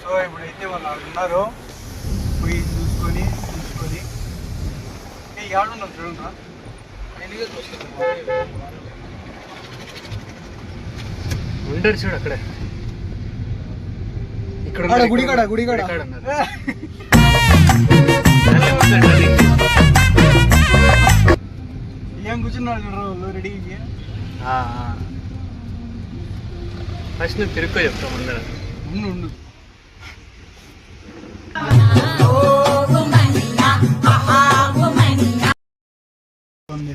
So ఇప్పుడైతే వాళ్ళు ఉన్నారు. పోయి చూసుకొని చూసుకొని. ఏ ఏడున్నాం చూడండి చూడు అక్కడే. ఇక్కడ గుడి కాడ, గుడి కాడ. ఏం కూర్చున్నారు చూడరు రెడీ. ఫస్ట్ నువ్వు తిరుక్కో చెప్తావు ముందర ఉండు ఉండు ఉంది.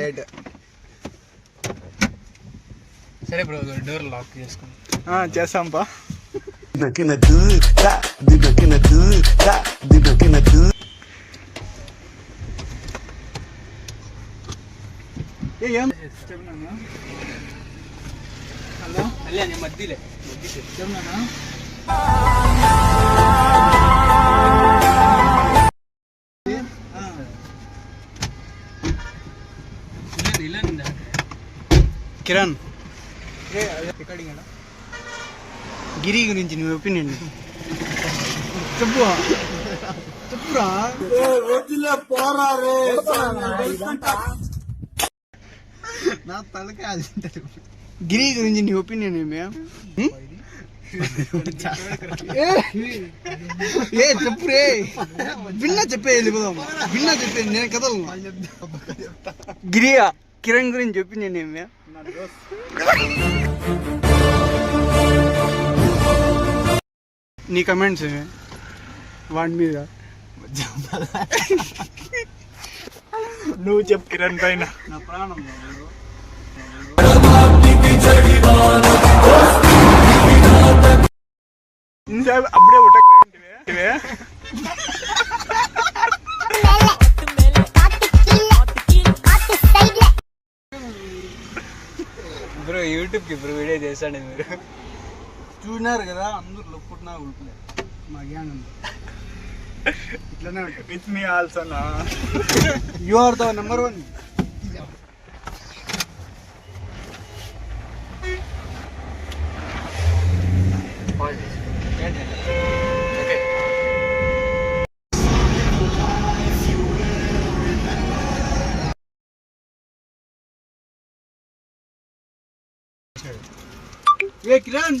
లేట్ సరే బ్రో డోర్ లాక్ చేసుకుని చేస్తాంపా Dinakina do, da, dinakina do, da, Kiran. గిరి గురించి నీ ఒపీనియన్. చెప్పు. చెప్పురా. నా తలకాయ గిరి గురించి నీ ఒపీనియన్ ఏమి? ఏ, చెప్పు రే. విన్నా చెప్పే వెళ్ళిపోదాం విన్నా చెప్పే నేను కదలను. గిరియా. కిరణ్ గురించి ఒపీనియన్ ఏమి నీ కమెంట్స్ ఏమి వాడి మీద. నువ్వు చెప్పు కిరణ్ పైన. నా ప్రాణం అప్పుడే ఉటక్కంటివే బ్రో యూట్యూబ్కి ఇప్పుడు వీడియో చేస్తాను మీరు చూసినారు కదా అందరు లొప్పుట్నా ఉడుకులే మా గ్యాంగ్ అంతా ఇట్లనే ఉంటుంది with me ఆల్సోనా you are the number one ఏ కిరణ్?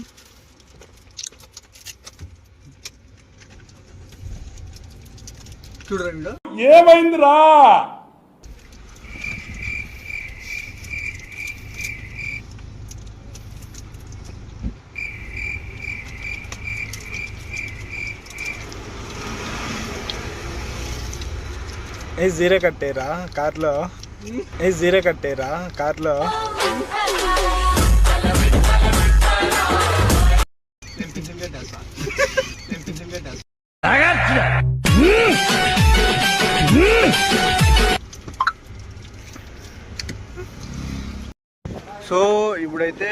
చూడరండి ఏమైందిరా? ఏ జీరే కట్టేరా కార్లో? ఏ జీరే కట్టేరా కార్లో? సో ఇప్పుడైతే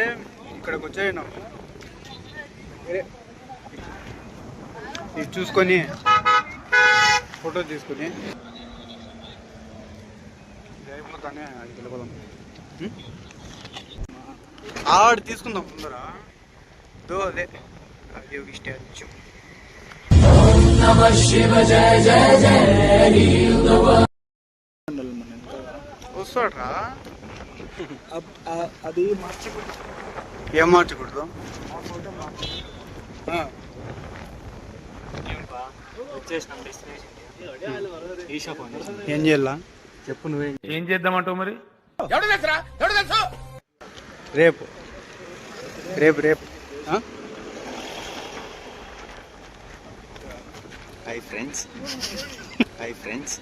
ఇక్కడికి వచ్చాను ఇది చూసుకొని ఫోటో తీసుకొని. అయిపోతానే అది వెళ్ళిపోదాం ఆడ తీసుకుందాం ముందర. దో అదే. యోగి స్టాచ్యూ వస్తాడ్రా. అది ఏం మార్చకూడదు? ఏం చేయాలా? చెప్పు నువ్వే. ఏం చేద్దామంటావు మరి? రేపు. రేపు రేపు. Hi friends hi friends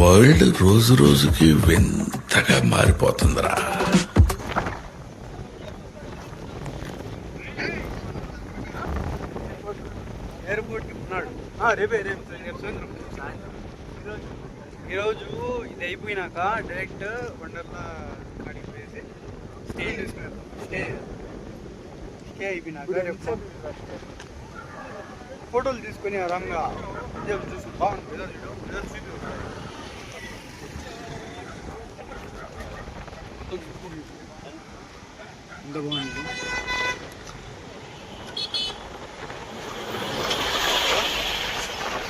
world రోజు రోజుకి వింతగా మారిపోతుందిరా. ఉన్నాడు రేపే రేపు ఈరోజు ఇది అయిపోయినాక డైరెక్ట్ వండర్లా కాడికి పోయేసి స్టే తీసుకున్నాం స్టే. స్టే అయిపోయినాక రేపు ఫోటోలు తీసుకొని ఆరాంగా. ఇదే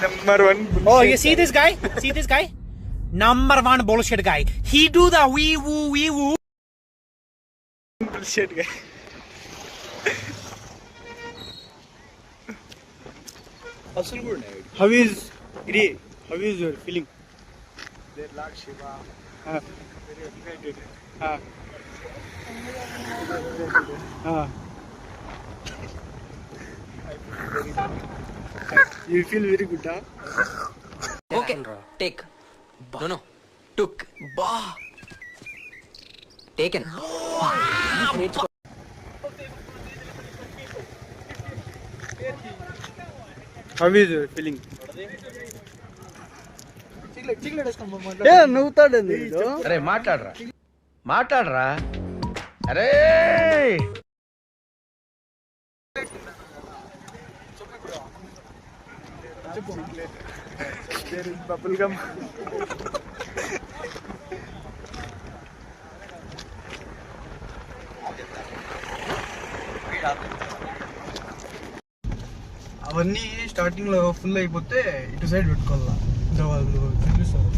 Number one. Oh, you see this guy? see this guy? Number one bullshit guy. He do the wee woo wee woo. Bullshit guy. Hustle good. How is Gri? How is your feeling? They like Shiva. Uh, You feel very good, huh? Okay, take. No, no. Took. Ba. Taken. How is your feeling? ఏ నవ్వుతాడండి అరే మాట్లాడరా. మాట్లాడరా? అరే! Bubble gum అవన్నీ స్టార్టింగ్లో full అయిపోతే ఇటు side పెట్టుకోవాలా? వాళ్ళు చూపిస్తారు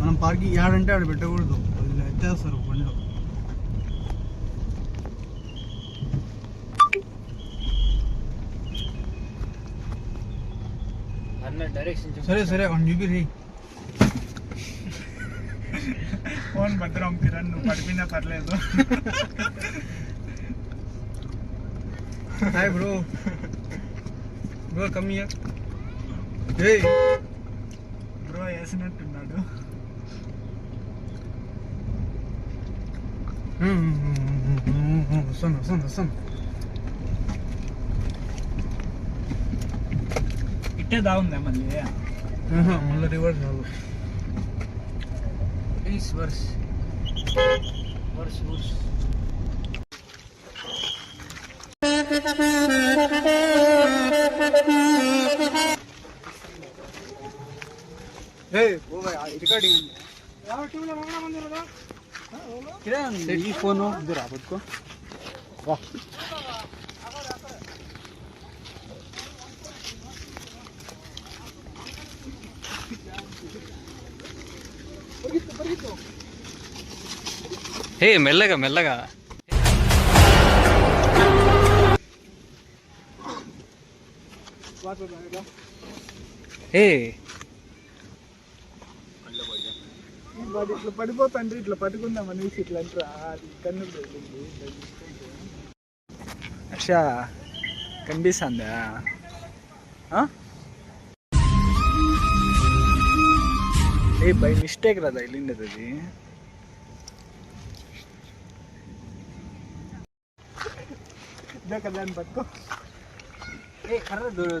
మనం పార్కింగ్ యాడంటే ఆడ పెట్టకూడదు. వాళ్ళు ఎత్తేస్తారు బండిలో. అన్న డైరెక్షన్ సరే సరే వన్ చూపి రీ ఫోన్ భద్రం కిరణ్ నువ్వు పడిపోయినా పర్లేదు. Hi bro bro come here ఏయ్ బ్రో వేసినట్టున్నాడు వస్తాను వస్తాను వస్తాను ఇట్టే దాగుందా మళ్ళీ మళ్ళీ రివర్స్ రాదు ప్లీజ్ వర్స్ వర్స్ వర్స్ ఏ ఓ భాయ్ రికార్డింగ్ కిరణ్ ఈ ఫోన్ ఇద్దరు పట్టుకో వా హే మెల్లగా మెల్లగా హే వాడు ఇట్లా పడిపోతాంటే ఇట్లా పట్టుకుందాం అనేసి ఇట్లా అంటారా. అది కన్ను పోయింది అషా కనిపిస్తుందా? ఏ బై మిస్టేక్ రా తగిలిండదు అది. అని పట్టుకో. ఏ కర్ర దొ-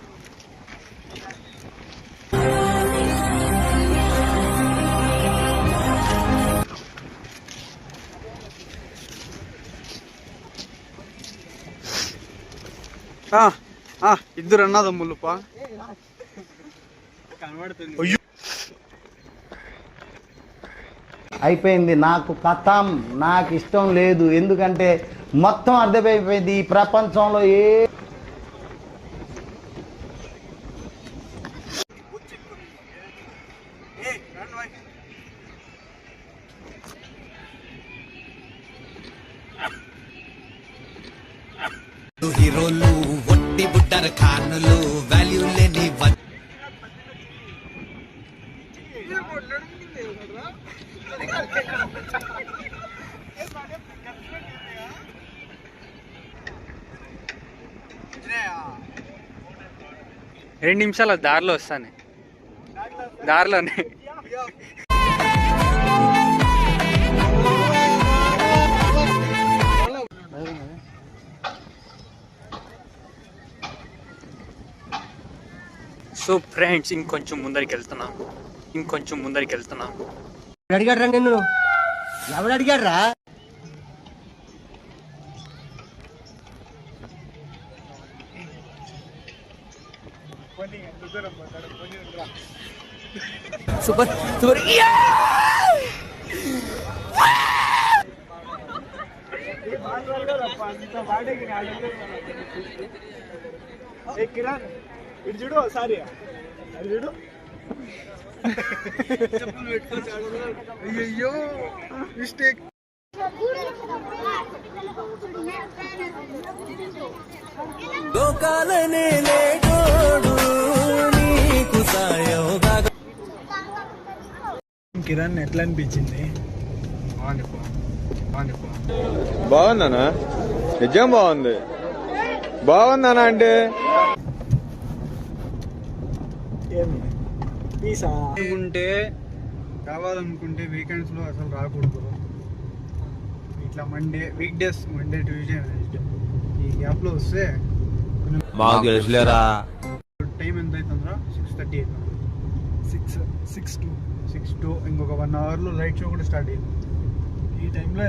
ఇద్దరు అన్నదమ్ములుపా కనబడుతుంది. అయిపోయింది నాకు కథం నాకు ఇష్టం లేదు. ఎందుకంటే మొత్తం అర్థమైపోయింది ఈ ప్రపంచంలో ఏ ఏ రెండు నిమిషాలు దారిలో వస్తాను. దారిలోనే. సో ఫ్రెండ్స్ ఇంకొంచెం ముందరికి వెళ్తున్నాము ఇంకొంచెం ముందరికి వెళ్తున్నాం. అడిగాడ్రా నిన్ను? ఎవడు అడిగాడ్రా? Super super. ఏ కిరణ్ ఇటు చూడు ఒకసారి. అది చూడు. అయ్యో మిస్టేక్ లోకాలనే నీకు సాయోగా కిరణ్ ఎట్లా అనిపించింది? బాగుందనా నిజం బాగుంది. బాగుందనా అంటే? ఏమి? పీసా? అనుకుంటే కావాలనుకుంటే వీకెండ్స్లో అసలు రాకూడదు ఇట్లా Monday weekdays Monday Tuesday Wednesday ఈ గ్యాప్లో వస్తే మాకు తెలుసులేరా? టైం ఎంత అవుతుందిరా సిక్స్ థర్టీ అవుతుంది. Six six to six to ఇంకొక వన్ అవర్లో లైట్ షో కూడా స్టార్ట్ అయ్యింది ఈ టైంలో